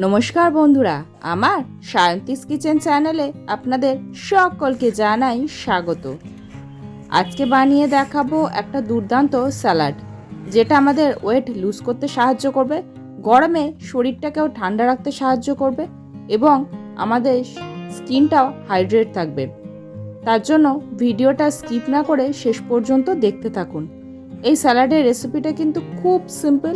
নমস্কার বন্ধুরা, আমার সায়ন্তিস কিচেন চ্যানেলে আপনাদের সকলকে জানাই স্বাগত। আজকে বানিয়ে দেখাবো একটা দুর্দান্ত স্যালাড, যেটা আমাদের ওয়েট লুজ করতে সাহায্য করবে, গরমে শরীরটাকেও ঠান্ডা রাখতে সাহায্য করবে এবং আমাদের স্কিনটাও হাইড্রেট থাকবে। তার জন্য ভিডিওটা স্কিপ না করে শেষ পর্যন্ত দেখতে থাকুন। এই স্যালাডের রেসিপিটা কিন্তু খুব সিম্পল,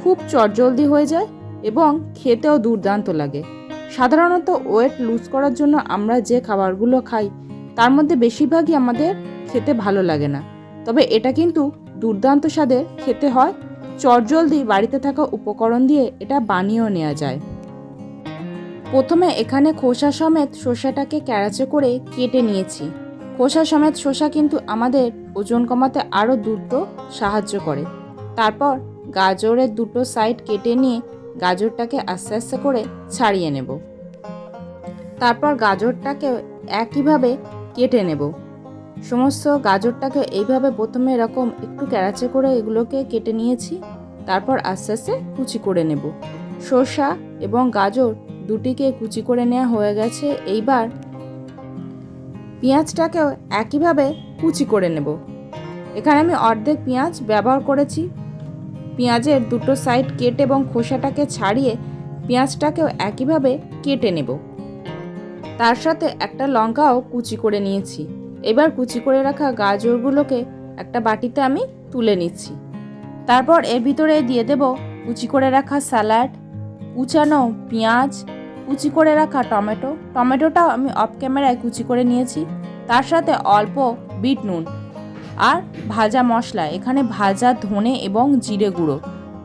খুব চটজলদি হয়ে যায় এবং খেতেও দুর্দান্ত লাগে। সাধারণত ওয়েট লুজ করার জন্য আমরা যে খাবারগুলো খাই, তার মধ্যে বেশিরভাগই আমাদের খেতে ভালো লাগে না। তবে এটা কিন্তু দুর্দান্ত স্বাদের খেতে হয়, চটজলদি বাড়িতে থাকা উপকরণ দিয়ে এটা বানিয়েও নেওয়া যায়। প্রথমে এখানে খোসা সমেত শসাটাকে ক্যারাচে করে কেটে নিয়েছি। খোসা সমেত শসা কিন্তু আমাদের ওজন কমাতে আরও দ্রুত সাহায্য করে। তারপর গাজরের দুটো সাইড কেটে নিয়ে গাজরটাকে আস্তে আস্তে করে ছাড়িয়ে নেব। তারপর গাজরটাকে একইভাবে কেটে নেব। সমস্ত গাজরটাকে এইভাবে প্রথমে এরকম একটু ক্যারাচে করে এগুলোকে কেটে নিয়েছি, তারপর আস্তে আস্তে কুচি করে নেব। শসা এবং গাজর দুটিকে কুচি করে নেওয়া হয়ে গেছে, এইবার পেঁয়াজটাকেও একইভাবে কুচি করে নেব। এখানে আমি অর্ধেক পেঁয়াজ ব্যবহার করেছি পেঁয়াজের দুটো সাইড কেটে এবং খোসাটাকে ছাড়িয়ে পেঁয়াজটাকেও একইভাবে কেটে নেব। তার সাথে একটা লঙ্কাও কুচি করে নিয়েছি। এবার কুচি করে রাখা গাজরগুলোকে একটা বাটিতে আমি তুলে নিচ্ছি। তারপর এর ভিতরে দিয়ে দেব কুচি করে রাখা স্যালাড, কুচানো পেঁয়াজ, কুচি করে রাখা টমেটো। টমেটোটাও আমি অফ ক্যামেরায় কুচি করে নিয়েছি। তার সাথে অল্প বিট নুন। আর ভাজা মশলা, এখানে ভাজা ধনে এবং জিরে গুঁড়ো,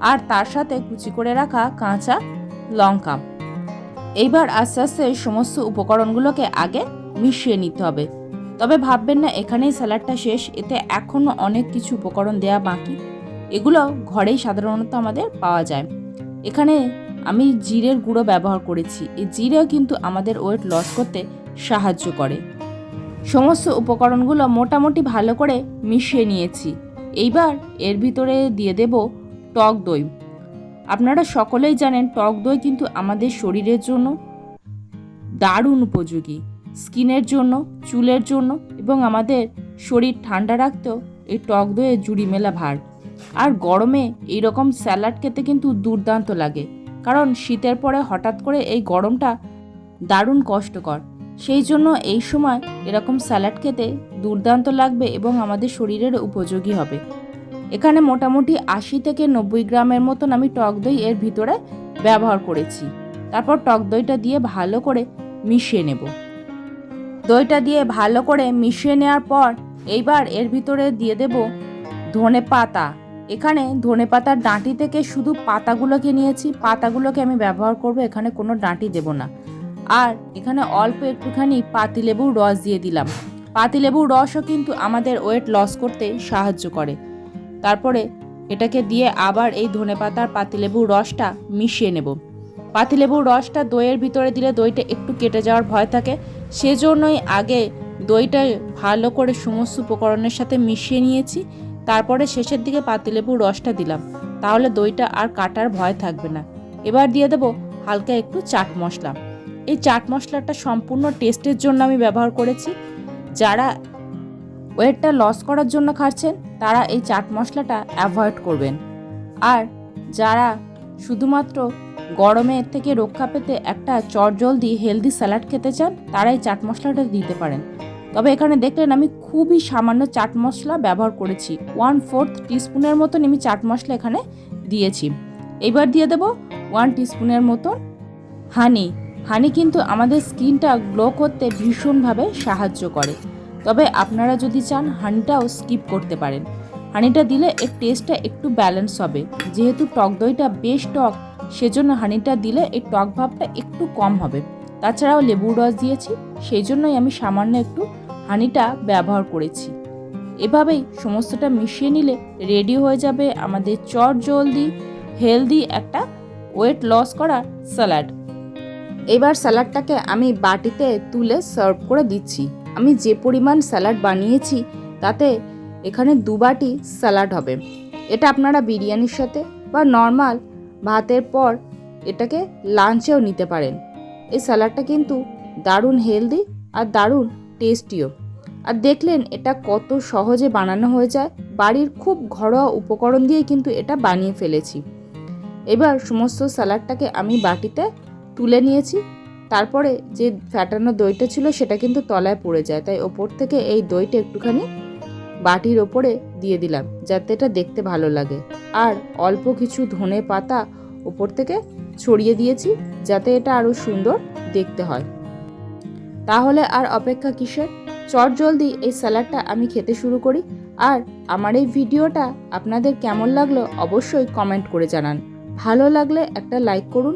আর তার সাথে কুচি করে রাখা কাঁচা লঙ্কা। এইবার আস্তে আস্তে সমস্ত উপকরণগুলোকে আগে মিশিয়ে নিতে হবে। তবে ভাববেন না, এখানেই স্যালাডটা শেষ, এতে এখনও অনেক কিছু উপকরণ দেয়া বাকি। এগুলো ঘরেই সাধারণত আমাদের পাওয়া যায়। এখানে আমি জিরের গুঁড়ো ব্যবহার করেছি। এই জিরেও কিন্তু আমাদের ওয়েট লস করতে সাহায্য করে। সমস্ত উপকরণগুলো মোটামুটি ভালো করে মিশিয়ে নিয়েছি। এইবার এর ভিতরে দিয়ে দেব টক দই। আপনারা সকলেই জানেন টক দই কিন্তু আমাদের শরীরের জন্য দারুণ উপযোগী, স্কিনের জন্য, চুলের জন্য এবং আমাদের শরীর ঠান্ডা রাখতেও এই টক দইয়ে জুড়ি মেলা ভার। আর গরমে এই রকম স্যালাড খেতে কিন্তু দুর্দান্ত লাগে, কারণ শীতের পরে হঠাৎ করে এই গরমটা দারুণ কষ্টকর। সেই জন্য এই সময় এরকম স্যালাড খেতে দুর্দান্ত লাগবে এবং আমাদের শরীরের উপযোগী হবে। এখানে মোটামুটি আশি থেকে নব্বই গ্রামের মতন আমি টক দই এর ভিতরে ব্যবহার করেছি। তারপর টক দইটা দিয়ে ভালো করে মিশিয়ে নেব। দইটা দিয়ে ভালো করে মিশিয়ে নেওয়ার পর এইবার এর ভিতরে দিয়ে দেব ধনে পাতা। এখানে ধনে পাতার ডাঁটি থেকে শুধু পাতাগুলোকে নিয়েছি, পাতাগুলোকে আমি ব্যবহার করব, এখানে কোনো ডাঁটি দেব না। আর এখানে অল্প একটুখানি পাতিলেবুর রস দিয়ে দিলাম। পাতিলেবুর রসও কিন্তু আমাদের ওয়েট লস করতে সাহায্য করে। তারপরে এটাকে দিয়ে আবার এই ধনে পাতার পাতিলেবুর রসটা মিশিয়ে নেব। পাতিলেবুর রসটা দইয়ের ভিতরে দিলে দইটা একটু কেটে যাওয়ার ভয় থাকে, সেজন্যই আগে দইটা ভালো করে সমস্ত উপকরণের সাথে মিশিয়ে নিয়েছি, তারপরে শেষের দিকে পাতিলেবুর রসটা দিলাম। তাহলে দইটা আর কাটার ভয় থাকবে না। এবার দিয়ে দেবো হালকা একটু চাট মশলা। এই চাট মশলাটা সম্পূর্ণ টেস্টের জন্য আমি ব্যবহার করেছি। যারা ওয়েটটা লস করার জন্য খাচ্ছেন, তারা এই চাট মশলাটা অ্যাভয়েড করবেন। আর যারা শুধুমাত্র গরমের থেকে রক্ষা পেতে একটা চটজলদি হেলদি স্যালাড খেতে চান, তারা এই চাট মশলাটা দিতে পারেন। তবে এখানে দেখলেন আমি খুবই সামান্য চাট মশলা ব্যবহার করেছি। ওয়ান ফোর্থ টিস্পুনের মতন আমি চাট মশলা এখানে দিয়েছি। এবার দিয়ে দেবো ওয়ান টিস্পুনের মতন হানি হানি কিন্তু আমাদের স্কিনটা গ্লো করতে ভীষণভাবে সাহায্য করে। তবে আপনারা যদি চান, হানিটাও স্কিপ করতে পারেন। হানিটা দিলে এর টেস্টটা একটু ব্যালেন্স হবে। যেহেতু টক দইটা বেশ টক, সেজন্য হানিটা দিলে এর টক ভাবটা একটু কম হবে। তাছাড়াও লেবুর রস দিয়েছি সেই জন্যই আমি সামান্য একটু হানিটা ব্যবহার করেছি। এভাবেই সমস্তটা মিশিয়ে নিলে রেডি হয়ে যাবে আমাদের চট জলদি হেলদি একটা ওয়েট লস করা স্যালাড এবার স্যালাডটাকে আমি বাটিতে তুলে সার্ভ করে দিচ্ছি। আমি যে পরিমাণ স্যালাড বানিয়েছি, তাতে এখানে দু বাটি স্যালাড হবে। এটা আপনারা বিরিয়ানির সাথে বা নর্মাল ভাতের পর এটাকে লাঞ্চেও নিতে পারেন। এই স্যালাডটা কিন্তু দারুণ হেলদি আর দারুণ টেস্টিও। আর দেখলেন এটা কত সহজে বানানো হয়ে যায়। বাড়ির খুব ঘরোয়া উপকরণ দিয়েই কিন্তু এটা বানিয়ে ফেলেছি। এবার সমস্ত স্যালাডটাকে আমি বাটিতে তুলে নিয়েছি। তারপরে যে ফ্যাটানো দইটা ছিল সেটা কিন্তু তলায় পড়ে যায়। তাই ওপর থেকে এই দইটা একটুখানি বাটির ওপরে দিয়ে দিলাম, যাতে এটা দেখতে ভালো লাগে। আর অল্প কিছু ধনে পাতা ওপর থেকে ছড়িয়ে দিয়েছি, যাতে এটা আরও সুন্দর দেখতে হয়। তাহলে আর অপেক্ষা কিসের? চট জলদি এই স্যালাডটা আমি খেতে শুরু করি। আর আমার এই ভিডিওটা আপনাদের কেমন লাগল অবশ্যই কমেন্ট করে জানান। ভালো লাগলে একটা লাইক করুন